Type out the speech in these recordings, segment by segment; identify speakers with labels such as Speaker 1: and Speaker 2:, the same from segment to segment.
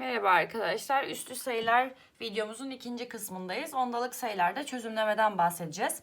Speaker 1: Merhaba arkadaşlar. Üstü sayılar videomuzun ikinci kısmındayız. Ondalık sayılarda çözümlemeden bahsedeceğiz.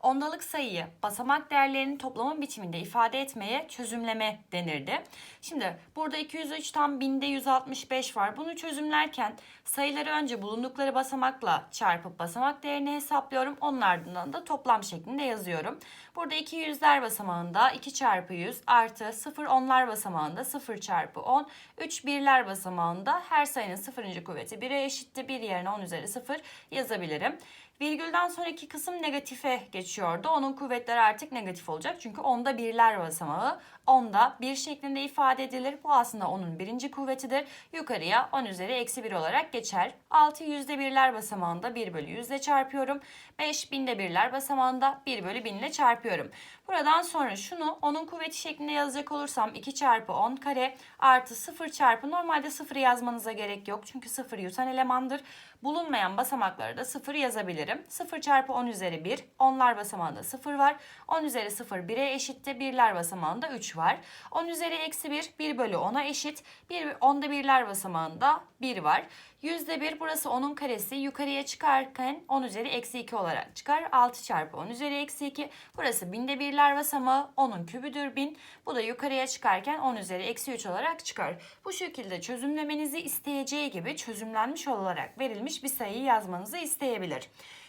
Speaker 1: Ondalık sayıyı basamak değerlerinin toplamı biçiminde ifade etmeye çözümleme denirdi. Şimdi burada 203 tam binde 165 var. Bunu çözümlerken sayıları önce bulundukları basamakla çarpıp basamak değerini hesaplıyorum. Onun ardından da toplam şeklinde yazıyorum. Burada 2 yüzler basamağında 2 çarpı 100 artı 0 onlar basamağında 0 çarpı 10, 3 birler basamağında her sayının sıfırıncı kuvveti 1'e eşitti. 1 yerine 10 üzeri 0 yazabilirim. Virgülden sonraki kısım negatife geçiyordu. Onun kuvvetleri artık negatif olacak. Çünkü onda birler basamağı. Onda bir şeklinde ifade edilir. Bu aslında onun birinci kuvvetidir. Yukarıya 10 üzeri eksi 1 olarak geçer. 6 yüzde birler basamağında 1 bölü yüzde çarpıyorum. 5 binde birler basamağında 1 bölü 1000 ile çarpıyorum. Buradan sonra şunu onun kuvveti şeklinde yazacak olursam 2 çarpı 10 kare artı 0 çarpı normalde 0 yazmanıza gerek yok. Çünkü 0 yutan elemandır. Bulunmayan basamakları da 0 yazabilirim. 0 çarpı 10 üzeri 1. Onlar basamağında 0 var. 10 üzeri 0 1'e eşitti. Birler basamağında 3 var. 10 üzeri eksi 1 1 bölü 10'a eşit. 1, onda birler basamağında 1 var. Yüzde 1 burası 10'un karesi. Yukarıya çıkarken 10 üzeri eksi 2 olarak çıkar. 6 çarpı 10 üzeri eksi 2. Burası binde birler basamağı 10'un kübüdür 1000. Bu da yukarıya çıkarken 10 üzeri eksi 3 olarak çıkar. Bu şekilde çözümlemenizi isteyeceği gibi çözümlenmiş olarak verilmiş bir sayıyı yazmanızı isteyebilir.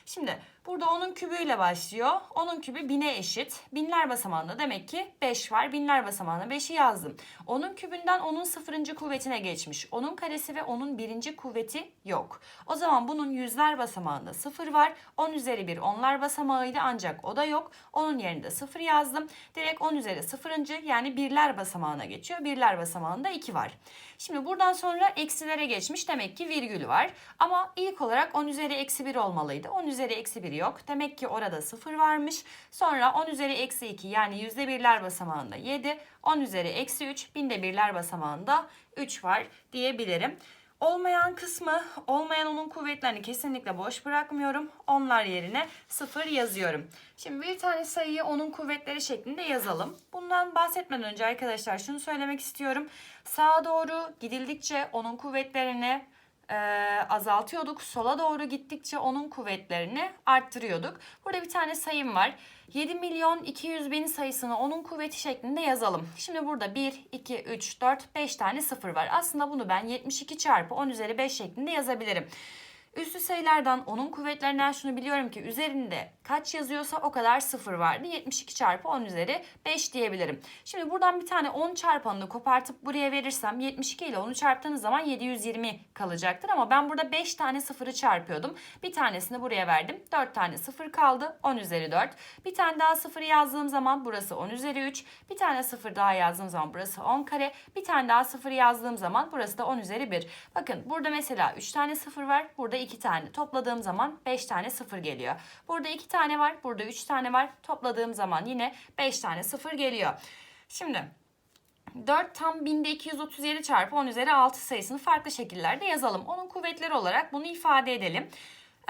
Speaker 1: Şimdi burada onun kübüyle başlıyor. Onun kübü 1000'e eşit. Binler basamağında demek ki 5 var. Binler basamağına 5'i yazdım. Onun kübünden onun sıfırıncı kuvvetine geçmiş. Onun karesi ve onun birinci kuvveti yok. O zaman bunun yüzler basamağında 0 var. 10 üzeri 1 onlar basamağıydı ancak o da yok. Onun yerinde 0 yazdım. Direkt 10 üzeri sıfırıncı yani birler basamağına geçiyor. Birler basamağında 2 var. Şimdi buradan sonra eksilere geçmiş. Demek ki virgülü var. Ama ilk olarak 10 üzeri eksi 1 olmalıydı. 10 üzeri eksi 1 yok. Demek ki orada 0 varmış. Sonra 10 üzeri eksi 2 yani yüzde birler basamağında 7. 10 üzeri eksi 3 binde birler basamağında 3 var diyebilirim. Olmayan kısmı, olmayan onun kuvvetlerini kesinlikle boş bırakmıyorum. Onlar yerine 0 yazıyorum. Şimdi bir tane sayıyı onun kuvvetleri şeklinde yazalım. Bundan bahsetmeden önce arkadaşlar şunu söylemek istiyorum. Sağa doğru gidildikçe onun kuvvetlerini e, azaltıyorduk. Sola doğru gittikçe onun kuvvetlerini arttırıyorduk. Burada bir tane sayım var. 7 milyon 200 bin sayısını onun kuvveti şeklinde yazalım. Şimdi burada 1, 2, 3, 4, 5 tane sıfır var. Aslında bunu ben 72 çarpı 10 üzeri 5 şeklinde yazabilirim. Üstü sayılardan onun kuvvetlerinden şunu biliyorum ki üzerinde kaç yazıyorsa o kadar sıfır vardı. 72 çarpı 10 üzeri 5 diyebilirim. Şimdi buradan bir tane 10 çarpanını kopartıp buraya verirsem 72 ile 10'u çarptığınız zaman 720 kalacaktır. Ama ben burada 5 tane sıfırı çarpıyordum. Bir tanesini buraya verdim. 4 tane sıfır kaldı. 10 üzeri 4. Bir tane daha sıfır yazdığım zaman burası 10 üzeri 3. Bir tane sıfır daha yazdığım zaman burası 10 kare. Bir tane daha sıfır yazdığım zaman burası da 10 üzeri 1. Bakın burada mesela 3 tane sıfır var. Burada 2 tane. Topladığım zaman 5 tane sıfır geliyor. Burada 2 tane var. Burada 3 tane var. Topladığım zaman yine 5 tane sıfır geliyor. Şimdi 4 tam 1000'de 237 çarpı 10 üzeri 6 sayısını farklı şekillerde yazalım. Onun kuvvetleri olarak bunu ifade edelim.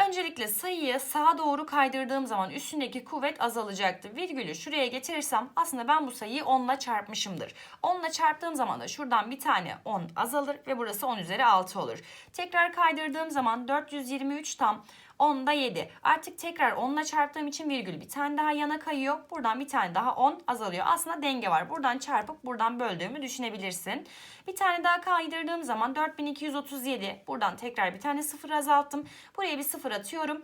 Speaker 1: Öncelikle sayıyı sağa doğru kaydırdığım zaman üstündeki kuvvet azalacaktır. Virgülü şuraya getirirsem aslında ben bu sayıyı 10 ile çarpmışımdır. 10 ile çarptığım zaman da şuradan bir tane 10 azalır ve burası 10 üzeri 6 olur. Tekrar kaydırdığım zaman 423 tam 10'da 7. Artık tekrar 10 ile çarptığım için virgül bir tane daha yana kayıyor. Buradan bir tane daha 10 azalıyor. Aslında denge var. Buradan çarpıp buradan böldüğümü düşünebilirsin. Bir tane daha kaydırdığım zaman 4237. Buradan tekrar bir tane sıfır azalttım. Buraya bir sıfır atıyorum.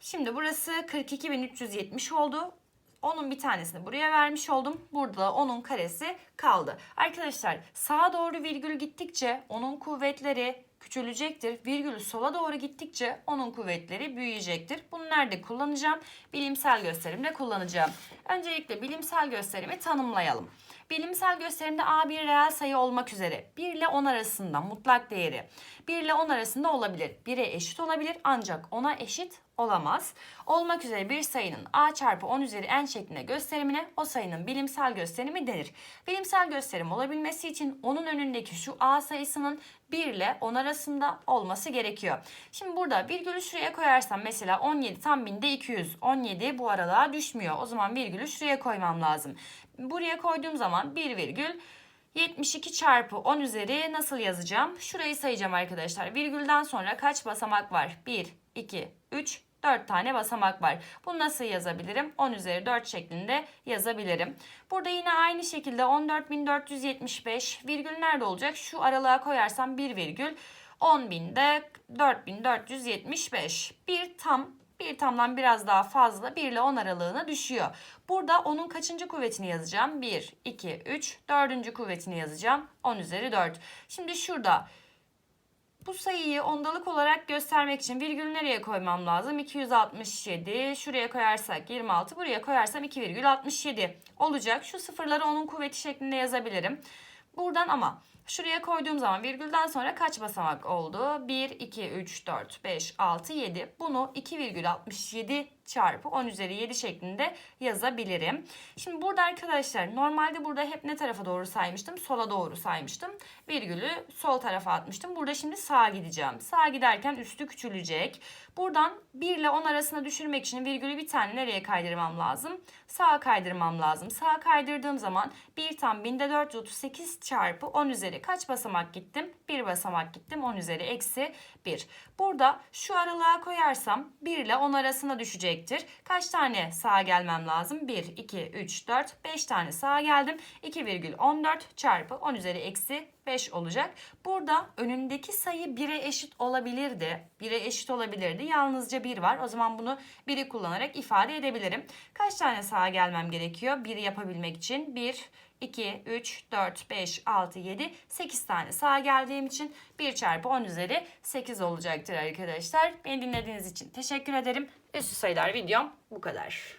Speaker 1: Şimdi burası 42370 oldu. Onun bir tanesini buraya vermiş oldum. Burada onun karesi kaldı. Arkadaşlar sağa doğru virgül gittikçe onun kuvvetleri küçülecektir. Virgülü sola doğru gittikçe onun kuvvetleri büyüyecektir. Bunu nerede kullanacağım? Bilimsel gösterimde kullanacağım. Öncelikle bilimsel gösterimi tanımlayalım. Bilimsel gösterimde A bir reel sayı olmak üzere 1 ile 10 arasında mutlak değeri 1 ile 10 arasında olabilir. 1'e eşit olabilir ancak 10'a eşit olamaz. Olmak üzere bir sayının a çarpı 10 üzeri n şeklinde gösterimine o sayının bilimsel gösterimi denir. Bilimsel gösterim olabilmesi için onun önündeki şu a sayısının 1 ile 10 arasında olması gerekiyor. Şimdi burada virgülü şuraya koyarsam mesela 17 tam binde 200. 17 bu aralığa düşmüyor. O zaman virgülü şuraya koymam lazım. Buraya koyduğum zaman 1 virgül 72 çarpı 10 üzeri nasıl yazacağım? Şurayı sayacağım arkadaşlar. Virgülden sonra kaç basamak var? 1, 2, 3, 4 tane basamak var. Bunu nasıl yazabilirim? 10 üzeri 4 şeklinde yazabilirim. Burada yine aynı şekilde 14.475 virgül nerede olacak? Şu aralığa koyarsam 1 virgül 10.000'de 4.475. Bir tam bir tamdan biraz daha fazla 1 ile 10 aralığına düşüyor. Burada onun kaçıncı kuvvetini yazacağım? 1, 2, 3, dördüncü kuvvetini yazacağım. 10 üzeri 4. Şimdi şurada bu sayıyı ondalık olarak göstermek için virgül nereye koymam lazım? 267. Şuraya koyarsak 26. Buraya koyarsam 2,67 olacak. Şu sıfırları onun kuvveti şeklinde yazabilirim. Buradan ama şuraya koyduğum zaman virgülden sonra kaç basamak oldu? 1, 2, 3, 4, 5, 6, 7. Bunu 2,67 çarpı 10 üzeri 7 şeklinde yazabilirim. Şimdi burada arkadaşlar normalde burada hep ne tarafa doğru saymıştım? Sola doğru saymıştım. Virgülü sol tarafa atmıştım. Burada şimdi sağa gideceğim. Sağa giderken üstü küçülecek. Buradan 1 ile 10 arasına düşürmek için virgülü bir tane nereye kaydırmam lazım? Sağa kaydırmam lazım. Sağa kaydırdığım zaman 1 tam 1438 çarpı 10 üzeri kaç basamak gittim? 1 basamak gittim. 10 üzeri eksi 1. Burada şu aralığa koyarsam 1 ile 10 arasına düşecektir. Kaç tane sağa gelmem lazım? 1, 2, 3, 4, 5 tane sağa geldim. 2,14 çarpı 10 üzeri eksi 5 olacak. Burada önündeki sayı 1'e eşit olabilirdi. 1'e eşit olabilirdi. Yalnızca 1 var. O zaman bunu 1'i kullanarak ifade edebilirim. Kaç tane sağa gelmem gerekiyor? 1'i yapabilmek için 1, 2, 3, 4, 5, 6, 7, 8 tane sağa geldiğim için 1 çarpı 10 üzeri 8 olacaktır arkadaşlar. Beni dinlediğiniz için teşekkür ederim. Üstü sayılar videom bu kadar.